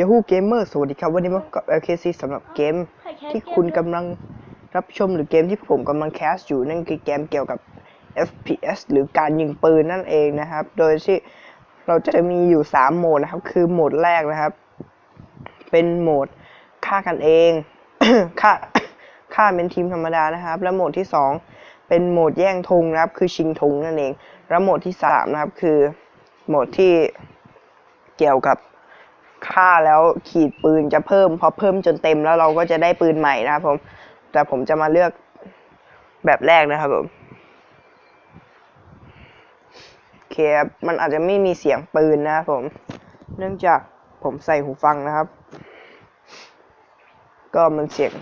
Yahoo Gamer สวัสดีครับ วันนี้มากับ LKC สำหรับเกมที่คุณกำลังรับชมหรือเกมที่ผมกำลังแคสอยู่นั่นคือเกมเกี่ยวกับ FPS หรือการยิงปืนนั่นเองนะครับ โดยที่เราจะมีอยู่ 3 โหมดนะครับ คือโหมดแรกนะครับ เป็นโหมดฆ่ากันเองฆ่าฆ่าเป็นทีมธรรมดานะครับ และโหมดที่ 2 เป็นโหมดแย่งธงนะครับ คือชิงธงนั่นเอง แล้วโหมดที่ 3 นะครับคือโหมดที่เกี่ยวกับ ฆ่าแล้วขีดปืนจะเพิ่ม พอเพิ่มจนเต็มแล้วเราก็จะได้ปืนใหม่นะครับผม แต่ผมจะมาเลือกแบบแรกนะครับผมโอเคครับมันอาจจะไม่มีเสียงปืนนะครับผม เนื่องจากผมใส่หูฟังนะครับ ก็มันเสียง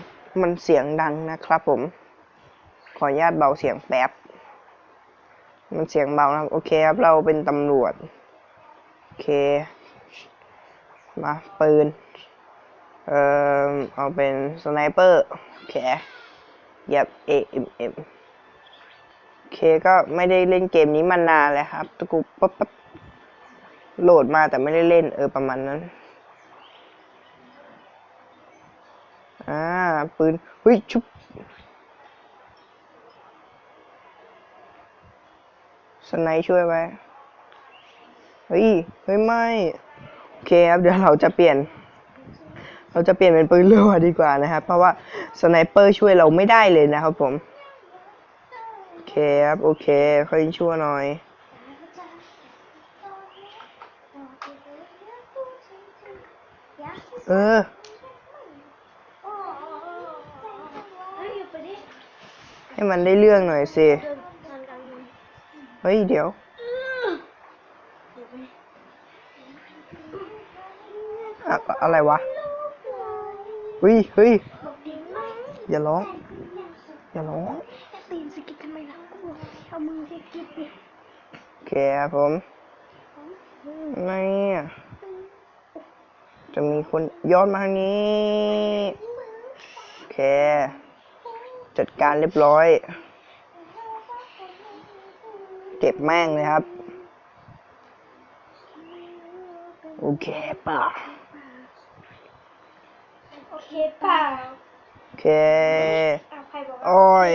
มันเสียงดังนะครับผม ขออนุญาตเบาเสียงแป๊บ มันเสียงเบานะครับโอเคครับ เราเป็นตำรวจ โอเค มาปืน เอ่อ เอาเป็นสไนเปอร์โอเคยับ AMM โอเคก็ไม่ได้เล่นเกมนี้มานานแล้วครับตะกุปั๊บปั๊บโหลดมาแต่ไม่ได้เล่นเออประมาณนั้น อ่า ปืนเฮ้ยชุบสไนช่วยไว้ เฮ้ย เฮ้ย ไม่ เคครับเดี๋ยวเราจะเปลี่ยน เราจะเปลี่ยนเป็นปืนรือดีกว่านะครับ เพราะว่าสไนเปอร์ช่วยเราไม่ได้เลยนะครับผมโอเคครับโอเคค่อยชั่วหน่อยเออให้มันได้เรื่องหน่อยสิ เฮ้ย เดี๋ยว อะไรวะเฮ้ยเฮ้ยอย่าร้อง อย่าร้องตีนสกิดทำไมล่ะกูเอามือสกิดดิโอเคครับผมไม่จะมีคนย้อนมาทางนี้โอเค จัดการเรียบร้อย เก็บแม่งเลยครับ โอเคป่ะ เคเปล่าโอเคอะใครบอกว่าโอ้ย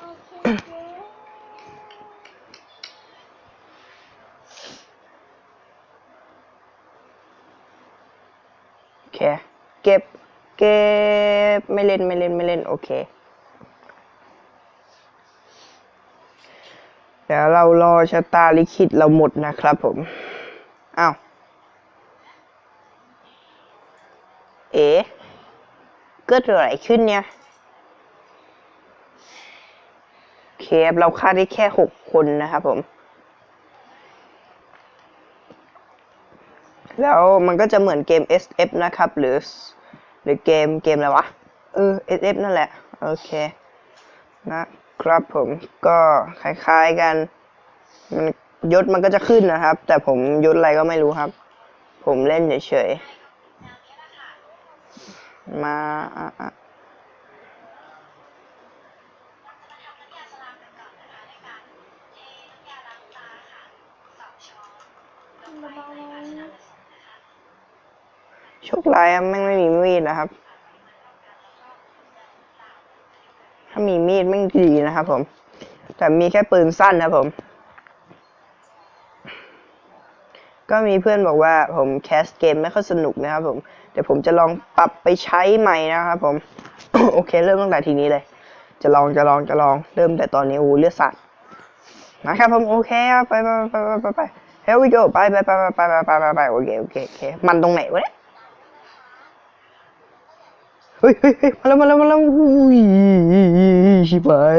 โอเคโอเค เก็บ เก็บ ไม่เล่น ไม่เล่น ไม่เล่น โอเค เดี๋ยวเรารอชะตาลิขิตเราหมดนะครับผม อ้าว เอ๋เกิดอะไรขึ้นเนี่ยเคฟเราฆ่าได้แค่หกคนนะครับผม แล้วมันก็จะเหมือนเกม SF นะครับ หรือ หรือเกมเกมอะไรวะ เออ SF นั่นแหละ โอเค นะครับผมก็คล้ายๆกัน มันยศมันก็จะขึ้นนะครับ แต่ผมยศอะไรก็ไม่รู้ครับ ผมเล่นเฉยๆ มาอะอะเบาๆโชคร้ายอะแม่งไม่มีมีดนะครับ ถ้ามีมีดแม่งดีนะครับผม แต่มีแค่ปืนสั้นนะครับผม ก็มีเพื่อนบอกว่าผมแคสเกมไม่ค่อยสนุกนะครับผมเดี๋ยวผมจะลองปรับไปใช้ใหม่นะครับผม โอเคเริ่มตั้งแต่ทีนี้เลย จะลองจะลองจะลองเริ่มแต่ตอนนี้โอ้เลือดสัตว์นะครับผมโอเคครับไปไปไปไปไปไป here we go ไปไปไปไปไปไปไปไปโอเคโอเคโอเคมันตรงไหนวะเนี่ยเฮ้ยเฮ้ยเฮ้ยมาแล้วมาแล้วมาแล้วอุ้ยชิบหาย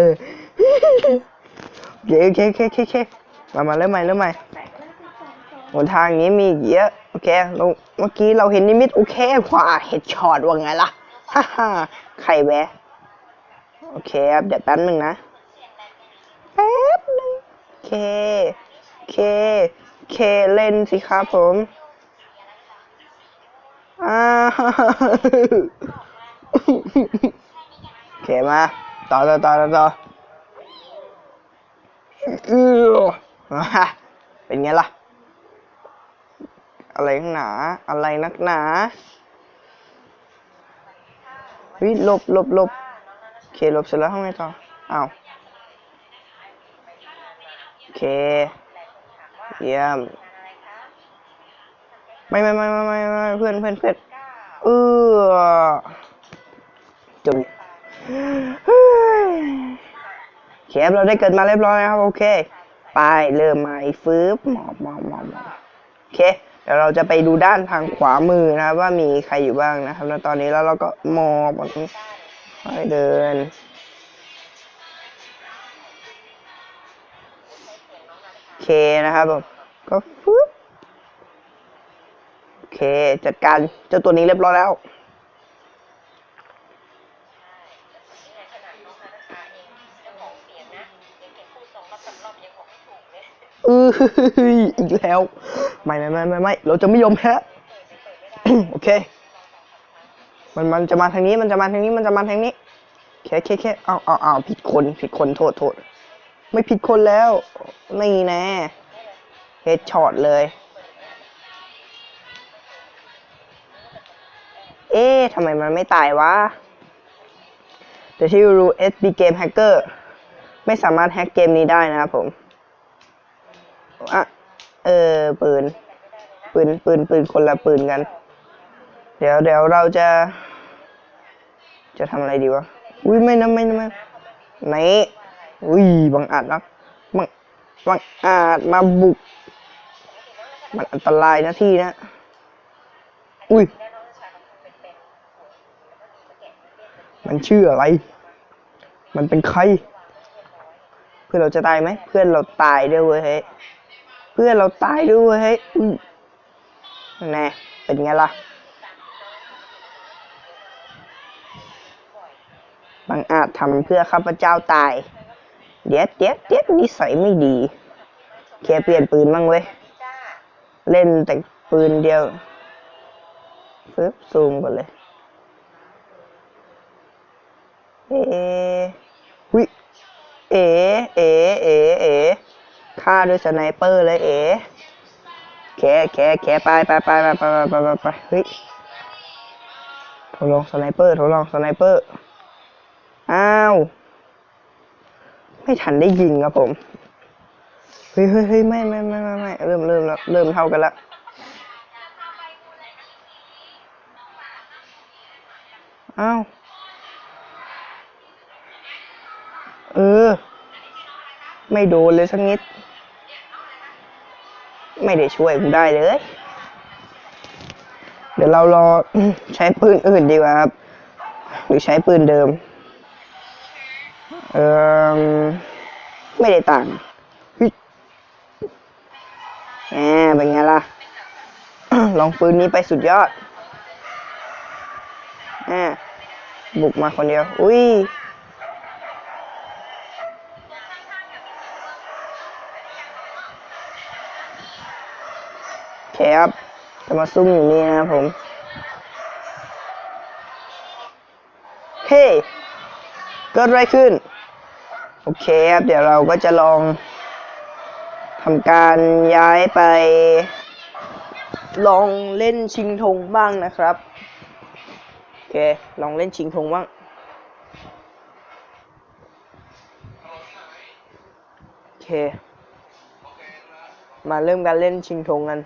โอเคโอเคโอเคโอเคมามาเริ่มใหม่เริ่มใหม่ นทางนี้มีอีกเยอะโอเคเราเมื่อกี้เราเห็นนิมิตโอเคขวาเห็ดช็อตว่าไงล่ะฮ่าฮ่าใครแวะโอเคครับเดี๋ยวแป๊บนึงนะแป๊บนึงโอเคโอเคโอเคเล่นสิครับผมอ่าโอเคมาต่อต่อต่อต่อต่อเออมาเป็นไงล่ะ อะไรนักหนา อะไรนักหนาเฮ้ยหลบลบลบโอเคลบเสร็จแล้วทำไงต่ออ้าวโอเค เยี่ยม ไม่ไม่ไม่ไม่ไม่ไม่เพื่อนเพื่อนเพื่อนเออจบเฮ้ยเคฟเราได้เกิดมาเรียบร้อยนะครับ โอเค ไปเริ่มใหม่ฟื้บหมอบหมอบหมอบโอเค ดี๋ยวเราจะไปดูด้านทางขวามือนะครับ ว่ามีใครอยู่บ้างนะครับ แล้วตอนนี้แล้วเราก็มองแบบนี้ค่อยเดิน โอเคนะครับผมก็ฟึ๊บโอเค จัดการเจ้าตัวนี้เรียบร้อยแล้ว เอออีกแล้ว ไม่ไม่ไม่ไม่ไม่เราจะไม่ยอมแพ้โอเค มันมันจะมาทางนี้ มันจะมาทางนี้ มันจะมาทางนี้แค่แค่แค่เอาเอาเอาผิดคน ผิดคน โทษโทษ ไม่ผิดคนแล้ว นี่แน่เฮดช็อตเลย เอ๊ะทำไมมันไม่ตายวะแต่ที่รู้ SB Game Hacker ไม่สามารถแฮกเกมนี้ได้นะครับผมอะเออปืน ปืนปืนปืนคนละปืนกัน เดี๋ยวเดี๋ยวเราจะ จะทำอะไรดีวะอุ้ยไม่นะไม่นะไม่ไหนอุ้ยบังอาจนะบังบังอาจมาบุก มันอันตรายนะที่นะอุ้ยมันชื่ออะไร มันเป็นใคร อนเราจะตายไหมเพื่อนเราตายด้วยเว้ยเฮ้เพื่อนเราตายด้วยเว้ยเฮ้ยอุ้ยแน่เป็นไงล่ะบางอาจทำเพื่อข้าพเจ้าตาย เดี๋ยวเดี๋ยวเดี๋ยวนิสัยไม่ดีแค่เปลี่ยนปืนบ้างเว้ย เล่นแต่ปืนเดียวปึ๊บซูมก่อนเลย เอ๋วิ เอ๋เอ๋เอ๋เอ๋ฆ่าด้วยสไนเปอร์เลยเอ๋แขแขแขไปไปไปไปไปไปไปไปเฮ้ยทดลองสไนเปอร์ทดลองสไนเปอร์ อ้าว ไม่ทันได้ยิงครับผม เฮ้ยเฮ้ยเฮ้ยไม่ไม่ไม่ไม่ไม่เริ่มเริ่มแล้วเริ่มเท่ากันแล้วอ้าว เออ ไม่โดนเลยสักนิด ไม่ได้ช่วยกูได้เลย เดี๋ยวเรารอใช้ปืนอื่นดีกว่าครับ หรือใช้ปืนเดิม เออไม่ได้ต่างแหมเป็นไงล่ะ ลองปืนนี้ไปสุดยอดแหมบุกมาคนเดียว อุ้ย โอเคครับ จะ มาซุ่มอยู่นี่นะครับผม เฮ้เกิดอะไรขึ้น โอเคครับ เดี๋ยวเราก็จะลองทำการย้ายไป ลองเล่นชิงธงบ้างนะครับ โอเค ลองเล่นชิงธงบ้างโอเค มาเริ่มการเล่นชิงธงกัน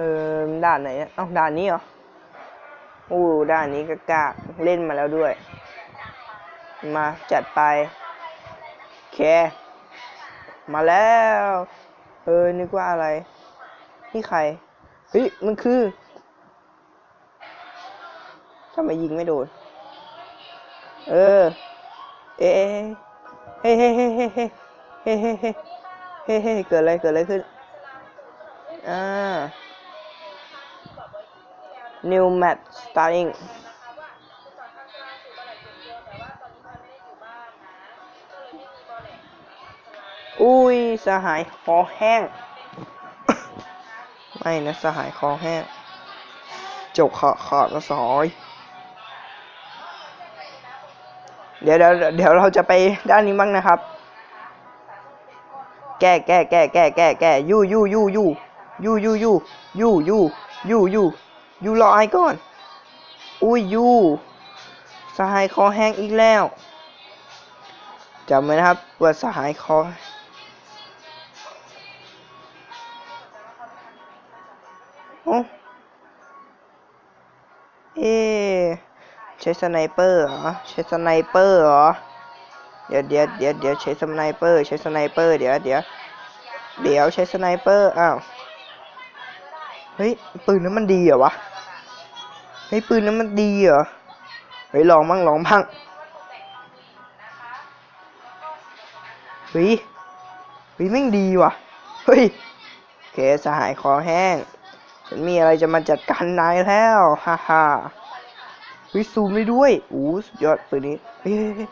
ออด่านไหนอะอ้าด่านนี้เหรออู้ด่านนี้ก็กล้าเล่นมาแล้วด้วย มาจัดไปโอเคมาแล้ว เออ นึกว่าอะไร นี่ใคร เฮ้ย มันคือทำไมยิงไม่โดน เออ เอ๊ะเฮ้เฮ้เฮ้เฮ้เฮ้เฮ้เฮ้เฮ้เฮ้เฮ้เกิดอะไร เกิดอะไรขึ้น อ่า new match starting อุ้ยสหายคอแห้ง ไม่นะสหายคอแห้งจกขาขาดนะสอย เดี๋ยวเดี๋ยวเดี๋ยวเราจะไปด้านนี้บ้างนะครับ แก้แก้แก้แก้แก้แก้ยู่ยู่ยู่ยู่ยูยูยูยูยูยู ยูรอไอก่อน อุ้ยยูสหายคอแห้งอีกแล้วจำไว้นะครับว่าสหายคอโอ้เอ๊ะใช้สไนเปอร์เหรอใช้สไนเปอร์เหรอเดี๋ยวเดี๋ยวเดี๋ยวเดี๋ยวใช้สไนเปอร์ใช้สไนเปอร์เดี๋ยวเดี๋ยวเดี๋ยวใช้สไนเปอร์อ้าวเฮ้ยปืนนั้นมันดีเหรอวะ เฮ้ยปืนนั้นมันดีเหรอเฮ้ยลองบ้างลองบ้างเฮ้ยเฮ้ยแม่งดีว่ะเฮ้ยโอเคสหายคอแห้ง ฉันมีอะไรจะมาจัดการนายแล้วฮ่าฮ่าวิซูมได้ด้วยอู้สุดยอดปืนนี้เฮ้ยเฮ้ยเฮ้ย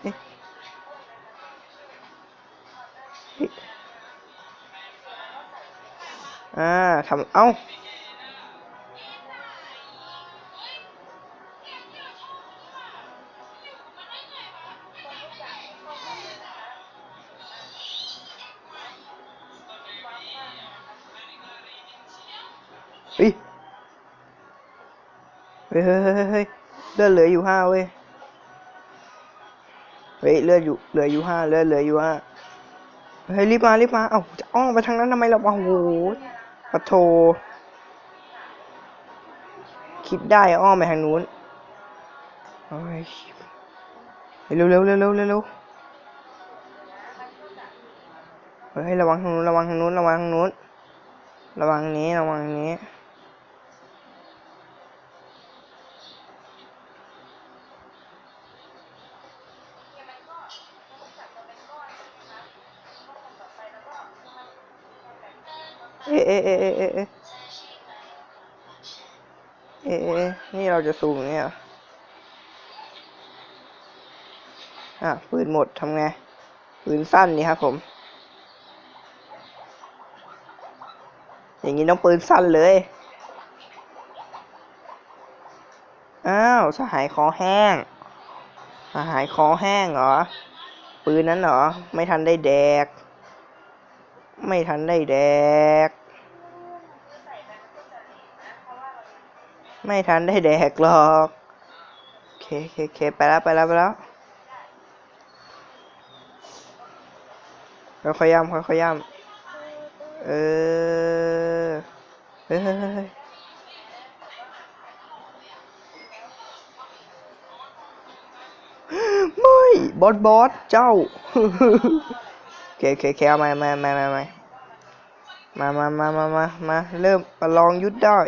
เฮ้ยเฮ้ยอ่าทำเอ้า เฮ้ยเฮ้ยเฮ้ยเฮ้ยเฮ้ยเลือดเหลืออยู่ห้าเว้ยเฮ้ยเลือดอยู่เหลืออยู่ห้าเลือดเหลืออยู่ห้าเฮ้ยรีบมารีบมาเอ้าจะอ้อมไปทางนั้นทำไมเราโอ้โหปะโทคิดได้อ้อมไปทางนู้นเฮ้ยเร็วเร็วเร็วเร็วเร็วเฮ้ยระวังทางนู้นระวังทางนู้นระวังทางนู้นระวังนี้ระวังนี้ เอเอเอเอเอเอเอนี่เราจะสูงเนี่ยอะปืนหมดทำไงปืนสั้นนี่ครับผม อย่างนี้ต้องปืนสั้นเลย อ้าวสหายคอแห้งสหายคอแห้งเหรอ ปืนนั้นเหรอ ไม่ทันได้แดก ไม่ทันได้แดก ไม่ทันได้แดกหรอกโอเคโอเคโอเคไปแล้วไปแล้วไปแล้วค่อยๆย่ำค่อยๆย่ำเออเฮ้ยยเฮ้ยเฮ้ยไม่บอสบอสเจ้าเคเคเคเอามามามามามามามามามามามาเริ่มประลองยุทธได้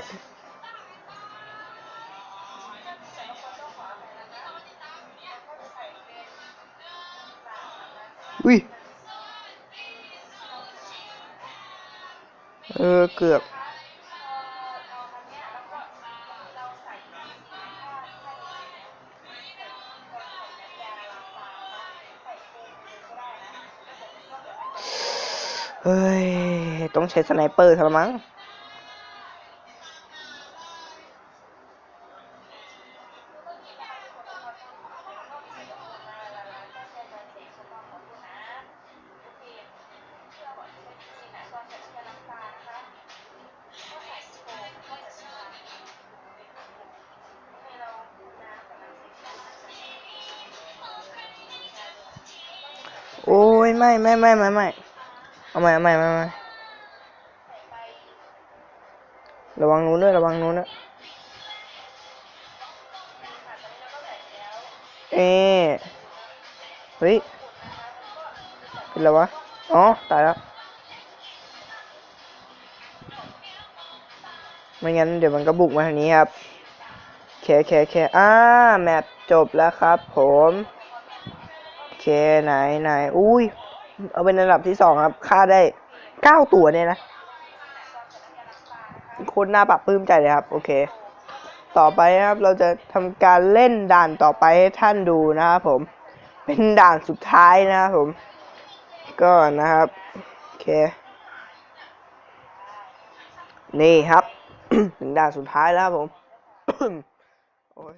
อุ้ย เออ เกือบ เฮ้ย ต้องใช้สไนเปอร์ซะละมั้ง โอ้ยไม่ไม่ไม่ไม่ไม่เอาใหม่เอาใหม่ใหม่ใหม่ระวังนู้นด้วยระวังนู้นด้วยเอ๊เฮ้ยเป็นไรวะอ๋อตายแล้วไม่งั้นเดี๋ยวมันก็บุกมาทางนี้ครับโอเคโอเคโอเคอ่าแมปจบแล้วครับผม เคไหนไหนอุ้ย เอาเป็นอันดับที่สองครับค่าได้เก้าตัวเนี่ยนะโคนน่าปรับปลื้มใจเลยครับ โอเค ต่อไปนะครับเราจะทำการเล่นด่านต่อไปให้ท่านดูนะครับผม เป็นด่านสุดท้ายนะครับผม ก็นะครับ โอเค นี่ครับ ถึงด่านสุดท้ายแล้วครับผม โอ้ย